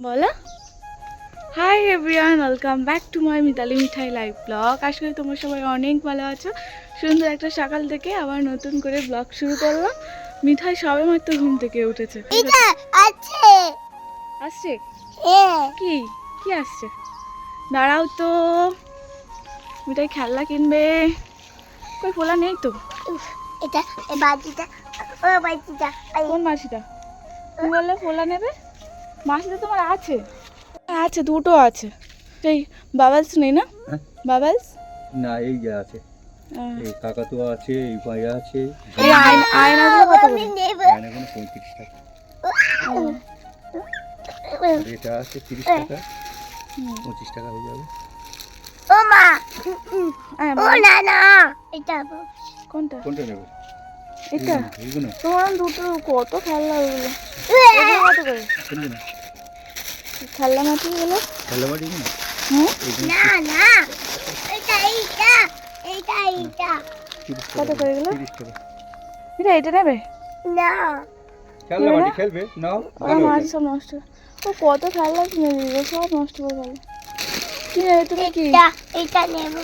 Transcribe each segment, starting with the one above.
বলো। Hi everyone welcome back to my Mitali Mithai live blog আশা করি তোমরা সবাই অনেক ভালো আছো। সুন্দর একটা সকাল থেকে আবার নতুন করে ব্লগ শুরু করলাম। মিঠাই সবে মাত্র ঘুম থেকে উঠেছে। আছে। আসছে? হ্যাঁ। কি? কি আসছে? দাঁড়াও তো। মিঠাই খেলনা কিনবে। কই ফোলা নেই তো? এটা এই বাটিটা ও এই কোন মাসিটা তুমি বললে ফোলা নেবে? মাসিটা তোমার আছে? আছে দুটো আছে। সেই বাবালস নেই না? হ্যাঁ? বাবালস? না এই যে আছে। এই কাকাতুয়া আছে এই পায়রা আছে। এই আয়না আয়নাগুলো কত করে নেব পঁয়ত্রিশ টাকা। এটা আছে তিরিশ টাকা। পঁচিশ টাকা হয়ে যাবে। ও মা! আয়, ও না না! এটা কোনটা? কোনটা নেবে? এটা? তোমার দুটো কত খেলনা ওগুলো? এগুলো কত করে? খেলনা মাটি গুলো খেলাবাড়ি না? না না এটা এইটা এইটা এইটা। কত করে এগুলো? এটা এটা নেবে? না। খেলাবাড়ি খেলবে। নাও ও মাছ সব নষ্ট। ও কত খেলনা কিনে দিবে সব নষ্ট করে গেল কি নেবে তুমি কি? এটা এটা নেব।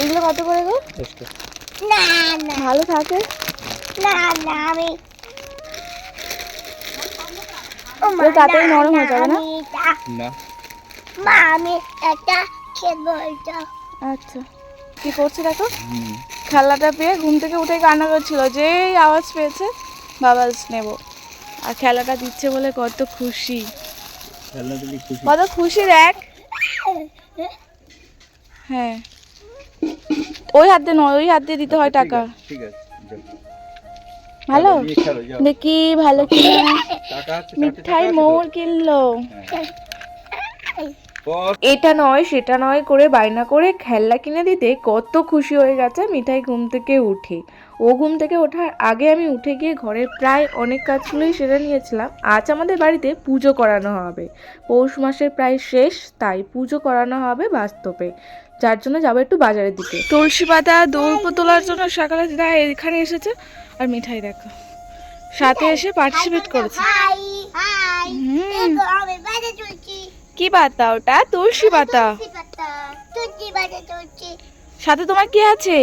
এগুলো কত করে গো? না না। ভালো থাকে? না না আমি ও তাড়াতাড়ি নরম হয়ে যাবে না? না। মা আমি একটা খেলব এটা আচ্ছা। কি করছে দেখো হুম। খেলনাটা পেয়ে ঘুম থেকে উঠে কান্না করছিল যেই আওয়াজ পেয়েছে বাবালস নেব। আর খেলাটা দিচ্ছে বলে কত খুশি। কত খুশি দেখ। হ্যাঁ। ওই হাত দিয়ে নয় ওই হাত দিয়ে দিতে হয় টাকা। ঠিক আছে যাও। ভালো? দেখি ভালো কিনা। মিঠাই মোর কিনলো। এটা নয় সেটা নয় করে বায়না করে খেলনা কিনে দিতে কত খুশি হয়ে গেছে মিঠাই ঘুম থেকে উঠে। ও ঘুম থেকে ওঠার আগে আমি উঠে গিয়ে ঘরের প্রায় অনেক কাজগুলোই সেরে নিয়েছিলাম। আজ আমাদের বাড়িতে পুজো করানো হবে। পৌষ মাসের প্রায় শেষ তাই পুজো করানো হবে বাস্তবে। যার জন্য যাব একটু বাজারের দিকে। তুলসী পাতা দৌড় তোলার জন্য সকালে দিদা এখানে এসেছে আর মিঠাই দেখো। সাথে এসে পার্টিসিপেট করেছে। কি পাতা ওটা? তুলসী পাতা। তুলসী পাতা তুলসী বাজে চলছি সাথে তোমার কি আছে?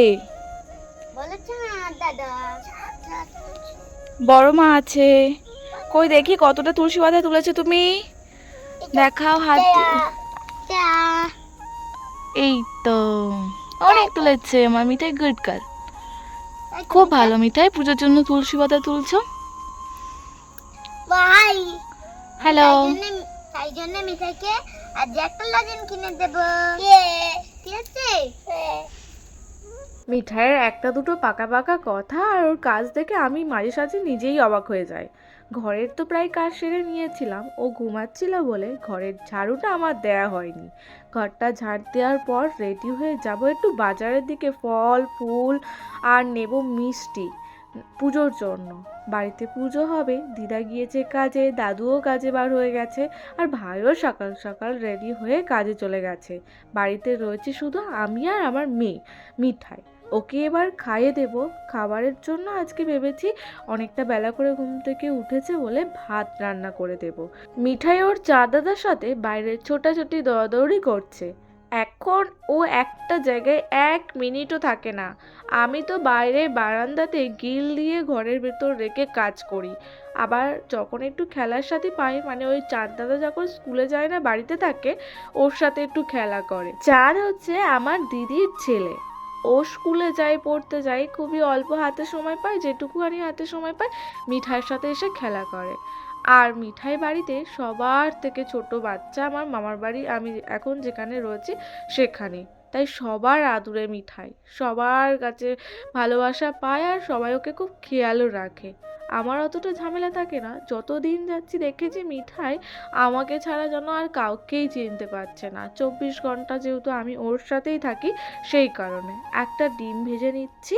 বড় মা আছে। কই দেখি কতটা তুলসী পাতা তুলেছো তুমি? দেখাও হাত। এই তো অনেক তুলেছে আমার মিঠাই গুড গার্ল খুব ভালো মিঠাই পুজোর জন্য তুলসী পাতা তুলছো? ভাই হ্যালো তাই জন্য তাই জন্য মিঠাইকে আজ একটা লজেন কিনে দেবো। ঠিক আছে? মিঠাইয়ের একটা দুটো পাকা পাকা কথা আর ওর কাজ দেখে আমি মাঝে সাঝে নিজেই অবাক হয়ে যাই। ঘরের তো প্রায় কাজ সেরে নিয়েছিলাম, ও ঘুমাচ্ছিল বলে ঘরের ঝাড়ুটা আমার দেয়া হয়নি। ঘরটা ঝাড় দেওয়ার পর রেডি হয়ে যাব একটু বাজারের দিকে ফল, ফুল আর নেব মিষ্টি পুজোর জন্য। বাড়িতে পুজো হবে, দিদা গিয়েছে কাজে, দাদুও কাজে বার হয়ে গেছে আর ভাইও সকাল সকাল রেডি হয়ে কাজে চলে গেছে। বাড়িতে রয়েছে শুধু আমি আর আমার মেয়ে, মিঠাই। ওকে এবার খাইয়ে দেব। খাবারের জন্য আজকে ভেবেছি অনেকটা বেলা করে ঘুম থেকে উঠেছে বলে ভাত রান্না করে দেব। মিঠাই ওর চা দাদার সাথে বাইরে ছোটাছুটি দৌড়াদৌড়ি করছে। এখন ও একটা জায়গায় এক মিনিটও থাকে না। আমি তো বাইরে বারান্দাতে গিল দিয়ে ঘরের ভেতর রেখে কাজ করি। আবার যখন একটু খেলার সাথে পাই মানে ওই চাঁদ দাদা যখন স্কুলে যায় না, বাড়িতে থাকে, ওর সাথে একটু খেলা করে। চাঁদ হচ্ছে আমার দিদির ছেলে। ও স্কুলে যায় পড়তে যায় খুবই অল্প হাতে সময় পায়, যেটুকুখানি হাতে সময় পায়, মিঠাইয়ের সাথে এসে খেলা করে। আর মিঠাই বাড়িতে সবার থেকে ছোট বাচ্চা আমার মামার বাড়ি, আমি এখন যেখানে রয়েছি সেখানে তাই সবার আদুরে মিঠাই, সবার কাছে ভালোবাসা পায় আর সবাই ওকে খুব খেয়ালও রাখে। আমার অতটা ঝামেলা থাকে না। যত দিন যাচ্ছি দেখেছি মিঠাই আমাকে ছাড়া যেন আর কাউকেই চিনতে পারছে না। চব্বিশ ঘণ্টা যেহেতু আমি ওর সাথেই থাকি, সেই কারণে। একটা ডিম ভেজে নিচ্ছি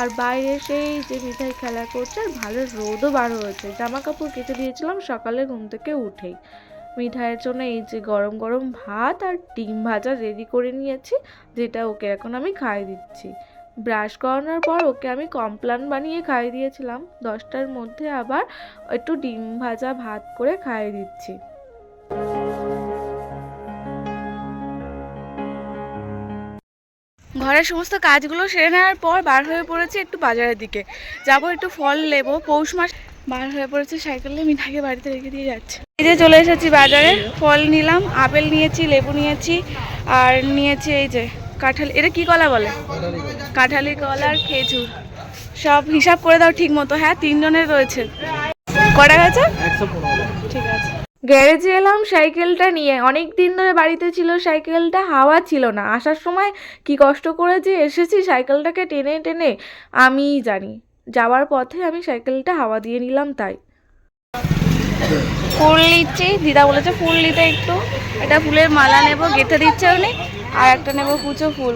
আর বাইরে সেই যে মিঠাই খেলা করছে আর ভালো রোদও বার হয়েছে। জামা কাপড় কেটে দিয়েছিলাম সকালে ঘুম থেকে উঠেই। মিঠাইয়ের জন্য এই যে গরম গরম ভাত আর ডিম ভাজা রেডি করে নিয়েছি, যেটা ওকে এখন আমি খাইয়ে দিচ্ছি। ব্রাশ করানোর পর ওকে আমি কমপ্লান বানিয়ে খাইয়ে দিয়েছিলাম। দশটার মধ্যে আবার একটু ডিম ভাজা ভাত করে খাইয়ে দিচ্ছি। ঘরের সমস্ত কাজগুলো সেরে নেওয়ার পর বার হয়ে পড়েছি একটু বাজারের দিকে। যাব একটু ফল নেব, পৌষ মাস বার হয়ে পড়েছে সাইকেলে মিঠাকে বাড়িতে রেখে দিয়ে যাচ্ছে। এই যে চলে এসেছি বাজারে, ফল নিলাম, আপেল নিয়েছি, লেবু নিয়েছি, আর নিয়েছি এই যে কাঁঠাল, এটা কি কলা বলে? কাঁঠালি কল আর খেজুর। সব হিসাব করে দাও ঠিক মতো। হ্যাঁ তিনজনের রয়েছে। কটা গেছে ঠিক আছে। গ্যারেজে এলাম সাইকেলটা নিয়ে। অনেক দিন ধরে বাড়িতে ছিল সাইকেলটা হাওয়া ছিল না। আসার সময় কি কষ্ট করে যে এসেছি সাইকেলটাকে টেনে টেনে আমিই জানি। যাওয়ার পথে আমি সাইকেলটা হাওয়া দিয়ে নিলাম তাই। ফুল নিচ্ছি। দিদা বলেছে ফুল নিতে একটু। এটা ফুলের মালা নেব গেঁথে দিচ্ছে উনি। আর একটা নেব কুচো ফুল।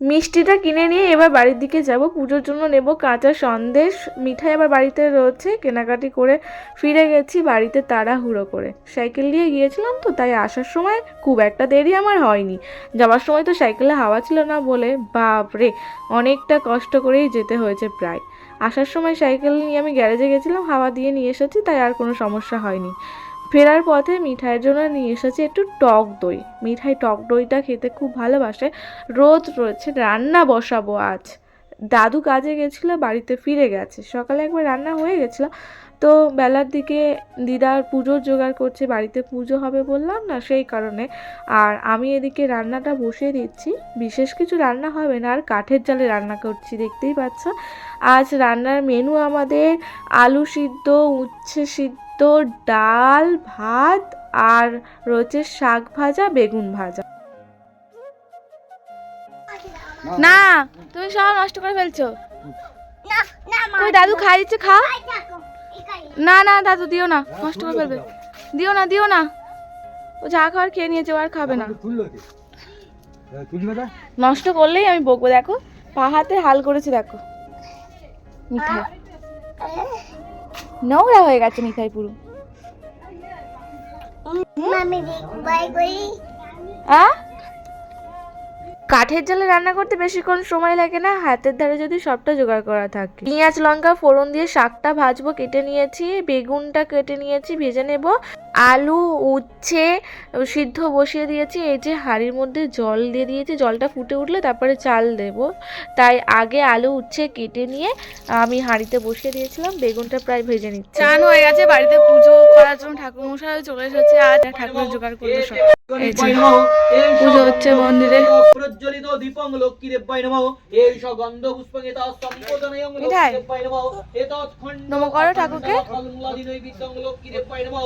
মিষ্টিটা কিনে নিয়ে এবার বাড়ির দিকে যাব। পুজোর জন্য নেব কাঁচা সন্দেশ। মিঠাই আবার বাড়িতে রয়েছে। কেনাকাটি করে ফিরে গেছি বাড়িতে তাড়াহুড়ো করে। সাইকেল দিয়ে গিয়েছিলাম তো, তাই আসার সময় খুব একটা দেরি আমার হয়নি। যাওয়ার সময় তো সাইকেলে হাওয়া ছিল না বলে, বাপরে, অনেকটা কষ্ট করেই যেতে হয়েছে প্রায়। আসার সময় সাইকেল নিয়ে আমি গ্যারেজে গেছিলাম, হাওয়া দিয়ে নিয়ে এসেছি, তাই আর কোনো সমস্যা হয়নি। ফেরার পথে মিঠাইয়ের জন্য নিয়ে এসেছি একটু টক দই। মিঠাই টক দইটা খেতে খুব ভালোবাসে। রোদ রয়েছে রান্না বসাবো আজ। দাদু কাজে গেছিল, বাড়িতে ফিরে গেছে। সকালে একবার রান্না হয়ে গেছিল। তো বেলার দিকে দিদার পুজোর জোগাড় করছে, বাড়িতে পুজো হবে বললাম না, সেই কারণে। আর আমি এদিকে রান্নাটা বসিয়ে দিচ্ছি। বিশেষ কিছু রান্না হবে না, আর কাঠের জালে রান্না করছি, দেখতেই পাচ্ছ। আজ রান্নার মেনু আমাদের আলু সিদ্ধ, উচ্ছে সিদ্ধ ডাল, ভাত আর রয়েছে শাক ভাজা, বেগুন ভাজা। না, তুমি সব নষ্ট করে ফেলছো। না না মা কই, দাদু খাই দিচ্ছে, খাও। না না, দাদু, দিও না, নষ্ট করে ফেলবে। দিও না দিও না। ও যা খাওয়ার খেয়ে নিয়েছে আর খাবে না। নষ্ট করলেই আমি বকবো, দেখো। পা হাতে হাল করেছে, দেখো। মিঠাই নোংরা হয়ে গেছে মিঠাই পুরো। কাঠের জালে রান্না করতে বেশিক্ষণ সময় লাগে না হাতের ধারে যদি সবটা জোগাড় করা থাকে। পেঁয়াজ লঙ্কা ফোড়ন দিয়ে শাকটা ভাজবো কেটে নিয়েছি বেগুনটা কেটে নিয়েছি ভেজে নেব। আলু উচ্ছে সিদ্ধ বসিয়ে দিয়েছি এই যে হাঁড়ির মধ্যে জল দিয়ে দিয়েছি জলটা ফুটে উঠলে তারপরে চাল দেব। তাই আগে আলু উচ্ছে কেটে নিয়ে আমি হাঁড়িতে বসিয়ে দিয়েছিলাম বেগুনটা প্রায় ভেজে নিচ্ছি। চান হয়ে গেছে বাড়িতে পুজো করার জন্য ঠাকুর মশাই চলে এসেছে আজ ঠাকুর জোগাড় করবে সব। এই পুজো হচ্ছে মন্দিরে। প্রজ্বলিত দীপং লক্ষ্মী নমঃ। এই সম্পদনয়ং। লক্ষ্মী দেব্যায় নমঃ। এতৎ খণ্ড নমো করো ঠাকুরকে।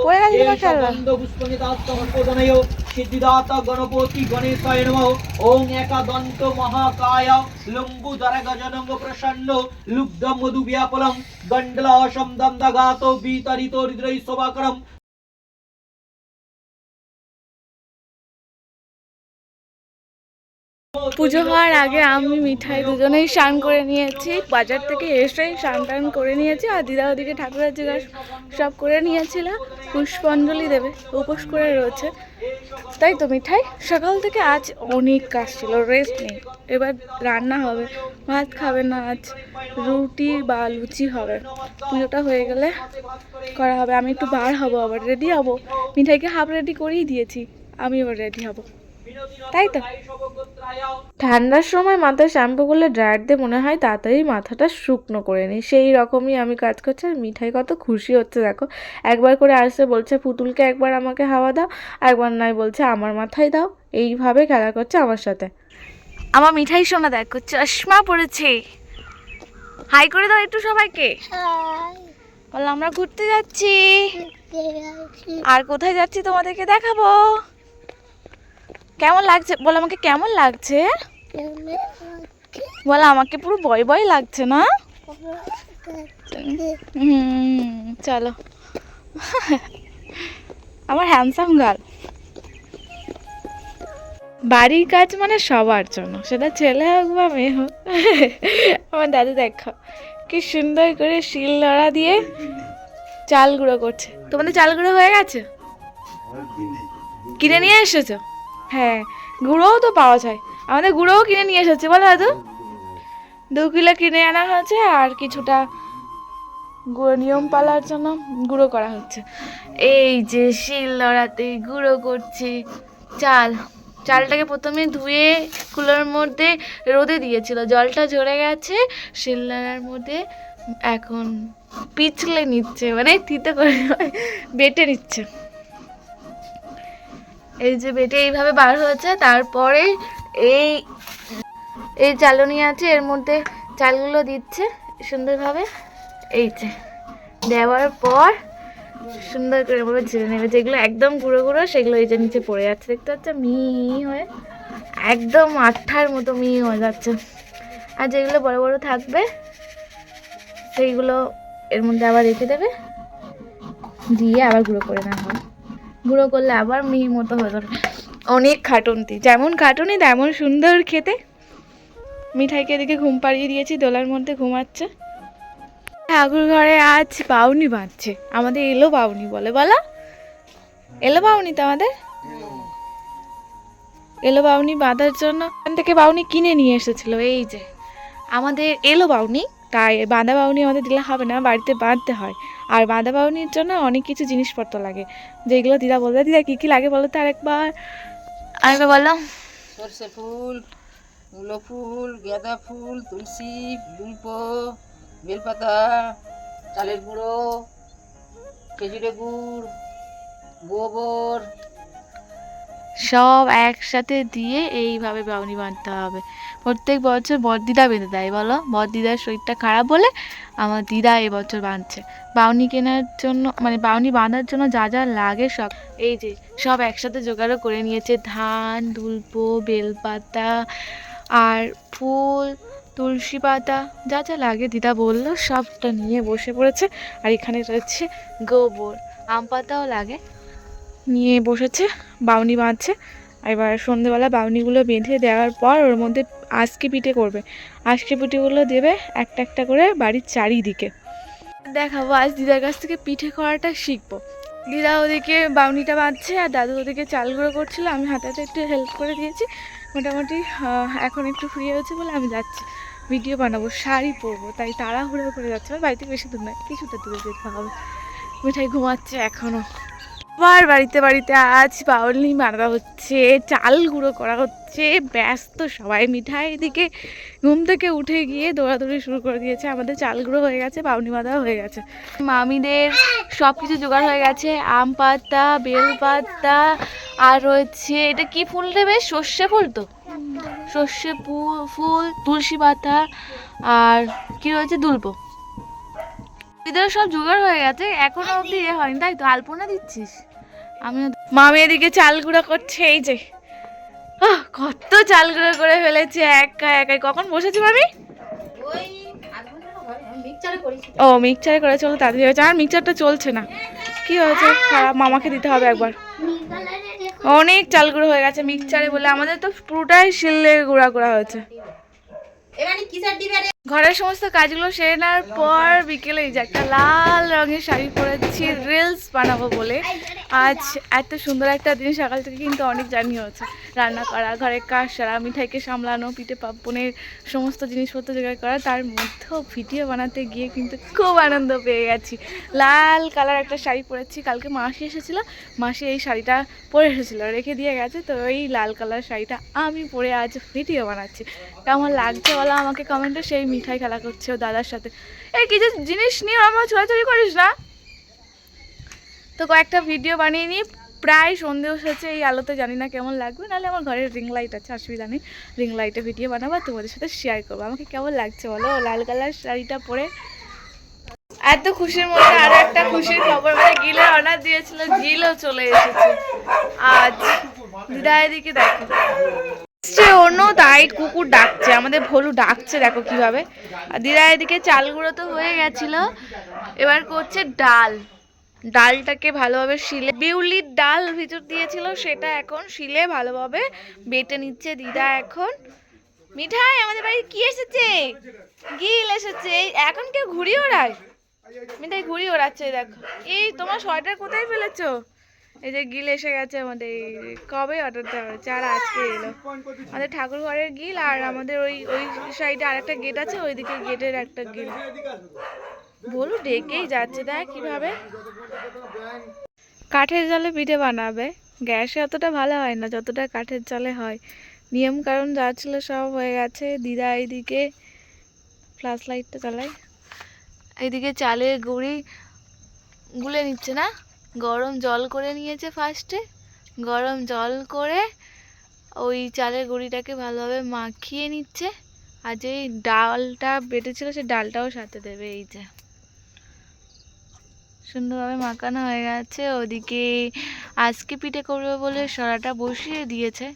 পড়ে গেছে সম্পদনয় সিদ্ধিদাতা গণপতি গণেশায় নমঃ। ওং একাদন্ত মহাকায় লম্বুধর গজনঙ্গ প্রসন্ন লুব্ধ মধু হৃদয় শোভাকরম। পুজো হওয়ার আগে আমি মিঠাই দুজনেই স্নান করে নিয়েছি। বাজার থেকে এসেই স্নান টান করে নিয়েছি আর দিদা ওদিকে ঠাকুরের জোগাড় সব করে নিয়েছিল। পুষ্পাঞ্জলি দেবে, উপোস করে রয়েছে। তাই তো মিঠাই, সকাল থেকে আজ অনেক কাজ ছিল রেস্ট নেই। এবার রান্না হবে, ভাত খাবে না আজ, রুটি বা লুচি হবে। পুজোটা হয়ে গেলে করা হবে। আমি একটু বার হব আবার রেডি হব। মিঠাইকে হাফ রেডি করেই দিয়েছি আমি এবার রেডি হব। তাই তো। ঠান্ডার সময় মাথায় শ্যাম্পু করলে ড্রায়ার দিয়ে মনে হয় তাড়াতাড়ি মাথাটা শুকনো করে নিই সেই রকমই আমি কাজ করছি আর মিঠাই কত খুশি হচ্ছে দেখো। একবার করে আসছে বলছে পুতুলকে একবার আমাকে হাওয়া দাও একবার নাই বলছে আমার মাথায় দাও। এইভাবে খেলা করছে আমার সাথে। আমার মিঠাই সোনা দেখো চশমা পড়েছে। হাই করে দাও একটু সবাইকে। বললাম আমরা ঘুরতে যাচ্ছি। আর কোথায় যাচ্ছি তোমাদেরকে দেখাবো? কেমন লাগছে? বলো আমাকে কেমন লাগছে? বলো আমাকে পুরো বয় বয় লাগছে না? হুম চলো। আমার হ্যান্ডসাম গার্ল বাড়ির কাজ মানে সবার জন্য। সেটা ছেলে হোক বা মেয়ে হোক। আমার দাদু দেখো কি সুন্দর করে শিল লড়া দিয়ে চাল গুঁড়ো করছে। তোমাদের চাল গুঁড়ো হয়ে গেছে? কিনে নিয়ে এসেছ? হ্যাঁ গুঁড়োও তো পাওয়া যায়। আমাদের গুঁড়োও কিনে নিয়ে এসেছে, বলো দাদু। দু কিলো কিনে আনা হয়েছে আর কিছুটা গুঁড়ো নিয়ম পালার জন্য গুঁড়ো করা হচ্ছে। এই যে শিল লড়াতে গুঁড়ো করছে। চাল, চালটাকে প্রথমে ধুয়ে কুলোর মধ্যে রোদে দিয়েছিল। জলটা ঝরে গেছে শিলনোড়ার মধ্যে এখন পিছলে নিচ্ছে মানে থিতে করে বেটে নিচ্ছে। এই যে বেটে এইভাবে বার হয়েছে, তারপরে এই এই চালনি আছে, এর মধ্যে চালগুলো দিচ্ছে সুন্দরভাবে। এই যে, দেওয়ার পর সুন্দর করে এভাবে ঝেড়ে নেবে, যেগুলো একদম গুঁড়ো গুঁড়ো, সেগুলো এই যে নিচে পড়ে যাচ্ছে। দেখতে পাচ্ছ মিহি হয়ে, একদম আঠার মতো মিহি হয়ে যাচ্ছে। আর যেগুলো বড় বড় থাকবে, সেইগুলো এর মধ্যে আবার রেখে দেবে, দিয়ে আবার গুঁড়ো করে নেওয়া হবে। গুঁড়ো করলে আবার মিহি মতো হয়ে যাবে। অনেক খাটুনতি। যেমন খাটুনি, তেমন সুন্দর খেতে। মিঠাইকে এদিকে ঘুম পাড়িয়ে দিয়েছি, দোলার মধ্যে ঘুমাচ্ছে। ঠাকুর ঘরে আজ বাউনি বাঁধছে আমাদের এলো বাউনি বলে, বলা। এলো বাউনি তো আমাদের? এলো বাউনি বাঁধার জন্য। ওখান থেকে বাউনি কিনে নিয়ে এসেছিল, এই যে। আমাদের এলো বাউনি তাই বাঁধা বাউনি আমাদের দিলে হবে না বাড়িতে বাঁধতে হয়। আর বাঁধা বাউনির জন্য অনেক কিছু জিনিসপত্র লাগে। যেগুলো দিদা বলতে দিদা কী কী লাগে বলো তো আরেকবার? আরেকবার বলো। সর্ষে ফুল মূলো ফুল গাঁদা ফুল তুলসী দুল্প বেলপাতা চালের গুঁড়ো খেজুরে গুড় গোবর। সব একসাথে দিয়ে এইভাবে বাউনি বাঁধতে হবে। প্রত্যেক বছর বড়দিদা বেঁধে দেয়, বলো? বড়দিদার শরীরটা খারাপ বলে আমার দিদা এবছর বাঁধছে। বাউনি কেনার জন্য মানে বাউনি বাঁধার জন্য যা যা লাগে সব, এই যে সব একসাথে জোগাড়ও করে নিয়েছে। ধান, দুলপো, বেলপাতা আর ফুল, তুলসী পাতা, যা যা লাগে দিদা বলল সবটা নিয়ে বসে পড়েছে। আর এখানে রয়েছে গোবর, আম পাতাও লাগে। নিয়ে বসেছে, বাউনি বাঁধছে। এবার সন্ধেবেলা বাউনিগুলো বেঁধে দেওয়ার পর ওর মধ্যে আজকে পিঠে করবে। আজকে পিঠেগুলো দেবে একটা একটা করে বাড়ির চারিদিকে। দেখাবো, আজ দিদার কাছ থেকে পিঠে করাটা শিখব। দিদা ওদিকে বাউনিটা বাঁধছে আর দাদু ওদিকে চাল গুঁড়ো করছিল। আমি হাতে হাতে একটু হেল্প করে দিয়েছি। মোটামুটি এখন একটু ফ্রি হয়েছে বলে আমি যাচ্ছি। ভিডিও বানাবো, শাড়ি পরবো। তাই তাড়াহুড়ো করে যাচ্ছে। আমার বাড়িতে বেশি দূর নয়, কিছুটা দূরে যেতে হবে। মিঠাই ঘুমাচ্ছে এখনও আবার বাড়িতে বাড়িতে আজ বাউলি মারা হচ্ছে, চাল গুঁড়ো করা হচ্ছে, ব্যস্ত সবাই মিঠাই এদিকে ঘুম থেকে উঠে গিয়ে দৌড়াদৌড়ি শুরু করে দিয়েছে, আমাদের চাল গুঁড়ো হয়ে গেছে বাউনি বাঁধা হয়ে গেছে। মামিদের সব কিছু জোগাড় হয়ে গেছে, আম পাতা, বেল পাতা, আর রয়েছে এটা কি ফুল দেবে? সর্ষে ফুল তো? সর্ষে ফুল, তুলসী পাতা, আর কি রয়েছে? এদের সব জোগাড় হয়ে গেছে, এখনও অবধি এ হয়নি, তাই তো, আলপনা দিচ্ছিস? আমি মামি এদিকে চাল গুঁড়ো করছে, এই যে। কত চাল গুঁড়ো করে ফেলেছে, একা একাই। কখন বসেছি মামি? ও, মিক্সচারে করে চলো তাড়াতাড়ি হয়েছে। আর মিক্সচারটা চলছে না। কি হয়েছে? খারাপ মামাকে দিতে হবে একবার। অনেক চাল গুঁড়ো হয়ে গেছে মিক্সচারে বলে। আমাদের তো পুরোটাই শিলে গুঁড়া করা হয়েছে। ঘরের সমস্ত কাজগুলো সেরে নেওয়ার পর বিকেলে এই যে একটা লাল রঙের শাড়ি পরেছি রিলস বানাবো বলে। আজ এত সুন্দর একটা দিন সকাল থেকে কিন্তু অনেক জার্নি হচ্ছে রান্না করা ঘরের কাজ সারা মিঠাইকে সামলানো পিঠে পাপ্পনের সমস্ত জিনিসপত্র জোগাড় করা তার মধ্যেও ভিডিও বানাতে গিয়ে কিন্তু খুব আনন্দ পেয়ে গেছি। লাল কালার একটা শাড়ি পরেছি কালকে মাসি এসেছিল মাসি এই শাড়িটা পরে এসেছিল রেখে দিয়ে গেছে তো এই লাল কালার শাড়িটা আমি পরে আজ ভিডিও বানাচ্ছি। কেমন লাগছে বলো আমাকে কমেন্টে সেই মিঠাই খেলা করছে ও দাদার সাথে। এই কিছু জিনিস নিয়ে আমার ছোড়াছড়ি করিস না? তো কয়েকটা ভিডিও বানিয়ে নিই প্রায় সন্ধে হচ্ছে এই আলোতে জানি না কেমন লাগবে, নাহলে আমার ঘরের রিং লাইট আছে, অসুবিধা নেই। রিং লাইটে ভিডিও বানাবো তোমাদের সাথে শেয়ার করব। আমাকে কেমন লাগছে বলো? লাল কালার শাড়িটা পরে। এত খুশির মধ্যে আরও একটা খুশির খবর মানে গিলে অর্ডার দিয়েছিল গিলও চলে এসেছে। আজ। দিদা এদিকে দেখো। সে অন্য তাই কুকুর ডাকছে, আমাদের ভলু ডাকছে, দেখো কীভাবে। আর দিদা এদিকে চাল গুঁড়ো তো হয়ে গেছিল, এবার করছে ডাল। ডালটাকে ভালোভাবে শিলে, বিউলির ডাল ভিতর দিয়েছিল, সেটা এখন শিলে ভালোভাবে বেটে নিচ্ছে দিদা এখন। মিঠাই, আমাদের বাড়ি কি এসেছে? গিল এসেছে এখন কেউ ঘুড়ি ওড়ায়? মিঠাই, ঘুড়ি ওড়াচ্ছে, দেখো। এই, তোমার সোয়েটার কোথায় ফেলেছো? এই যে গিল এসে গেছে আমাদের কবে অর্ডার দেওয়া হয়েছে আর আজকে এলো। আমাদের ঠাকুর ঘরের গিল আর আমাদের ওই ওই সাইডে আরেকটা গেট আছে, ওইদিকে গেটের একটা গিল। বলু ডেকেই যাচ্ছে, দেখ কীভাবে। কাঠের জালে পিঠে বানাবে। গ্যাসে অতটা ভালো হয় না, যতটা কাঠের চালে হয়। নিয়ম কারণ যা ছিল সব হয়ে গেছে। দিদা এইদিকে ফ্ল্যাশ লাইটটা চালায়। এইদিকে চালের গুঁড়ি গুলে নিচ্ছে না? গরম জল করে নিয়েছে ফার্স্টে গরম জল করে ওই চালের গুঁড়িটাকে ভালোভাবে মাখিয়ে নিচ্ছে। আর যে ডালটা বেটেছিল সেই ডালটাও সাথে দেবে এই যে। সুন্দরভাবে মাখানো হয়ে গেছে। ওদিকে আজকে পিঠে করবে বলে সরাটা বসিয়ে দিয়েছে।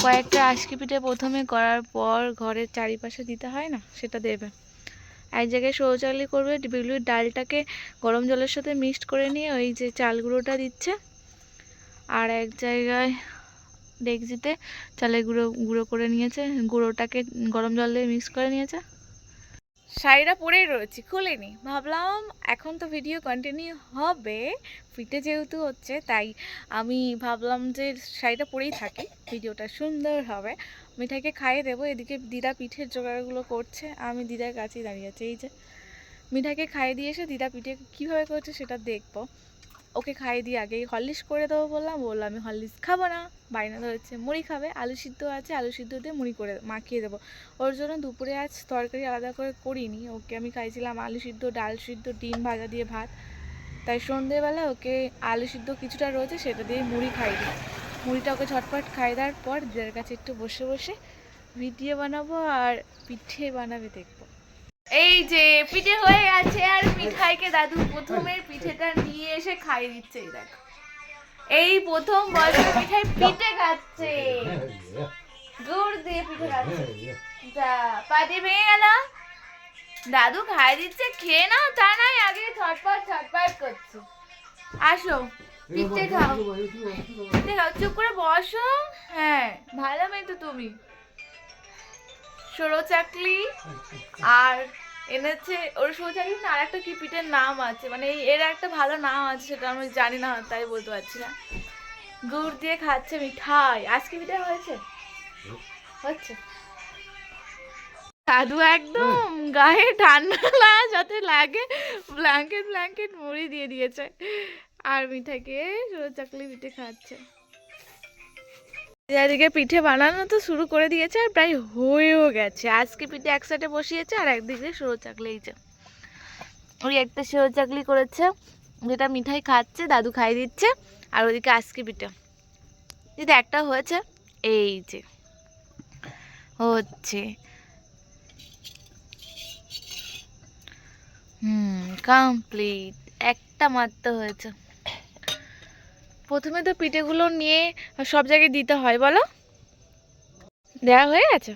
কয়েকটা আজকে পিঠে প্রথমে করার পর ঘরের চারিপাশে দিতে হয় না, সেটা দেবে। এক জায়গায় শৌচালয় করবে, বিউলির ডালটাকে গরম জলের সাথে মিক্সড করে নিয়ে ওই যে চাল গুঁড়োটা দিচ্ছে। আর এক জায়গায় ডেকচিতে চালের গুঁড়ো গুঁড়ো করে নিয়েছে, গুঁড়োটাকে গরম জল দিয়ে মিক্স করে নিয়েছে। শাড়িটা পরেই রয়েছি, খুলিনি। ভাবলাম এখন তো ভিডিও কন্টিনিউ হবে পিঠে যেহেতু হচ্ছে, তাই আমি ভাবলাম যে শাড়িটা পরেই থাকি, ভিডিওটা সুন্দর হবে। মিঠাইকে খাইয়ে দেবো। এদিকে দিদা পিঠের জোগাড়গুলো করছে, আমি দিদার কাছেই দাঁড়িয়ে আছি। এই যে, মিঠাইকে খাইয়ে দিয়ে এসে দিদা পিঠে কীভাবে করছে সেটা দেখব। ওকে খাইয়ে দিয়ে আগেই হরলিক্স করে দেবো বললাম বললাম আমি হরলিক্স খাব না। বাইনা ধরেছে মুড়ি খাবে, আলু সিদ্ধ আছে, আলু সিদ্ধ দিয়ে মুড়ি করে মাখিয়ে দেবো। ওর জন্য দুপুরে আজ তরকারি আলাদা করে করিনি। ওকে আমি খাইছিলাম আলু সিদ্ধ, ডাল সিদ্ধ, ডিম ভাজা দিয়ে ভাত। তাই সন্ধেবেলা ওকে আলু সিদ্ধ কিছুটা রয়েছে, সেটা দিয়ে মুড়ি খাই দিই মুড়িটা ওকে ঝটপট খাই দেওয়ার পর দিদার কাছে একটু বসে বসে ভিডিও বানাবো আর পিঠে বানাবে দেখব। এই যে, পিঠে হয়ে গেছে আর মিঠাইকে দাদু প্রথমের পিঠেটা নিয়ে এসে খাই দিচ্ছে দেখো। এই প্রথম বছর মিঠাই পিঠে খাচ্ছে। গুড় দিয়ে পিঠে খাচ্ছে। যা পাটি ভেঙে গেল। দাদু খাই দিচ্ছে, খেয়ে নাও, তা নাই আগে ছটপট ছটপট করছে। আসো। পিঠে খাও। পিঠে খাও। চুপ করে বসো। হ্যাঁ। ভালো মেয়ে তো তুমি। সরো চাকলি। আর এনেছে ওর সরো চাকলি না আর একটা কি পিঠের নাম আছে? মানে এই- এর একটা ভালো নাম আছে সেটা আমি জানি না তাই বলতে পারছি না। গুড় দিয়ে খাচ্ছে মিঠাই। আজকে পিঠে হয়েছে? হচ্ছে। দাদু একদম গায়ে ঠান্ডা না যাতে লাগে ব্ল্যাঙ্কেট ব্ল্যাঙ্কেট মুড়ি দিয়ে দিয়েছে। আর মিঠাইকে সরু চাকলি পিঠে খাচ্ছে। এদিকে পিঠে বানানো তো শুরু করে দিয়েছে আর প্রায় হয়েও গেছে। আজকে পিঠে এক সাইডে বসিয়েছে আর একদিকে সরু চাকলি ওই একটা সরু চাকলি করেছে, যেটা মিঠাই খাচ্ছে, দাদু খাই দিচ্ছে, আর ওদিকে আজকে পিঠে। দিদি একটা হয়েছে, এই যে। হচ্ছে। হুম কমপ্লিট একটা মাত্র হয়েছে। প্রথমে তো পিঠেগুলো নিয়ে সব জায়গায় দিতে হয় বলো? দেওয়া হয়ে গেছে?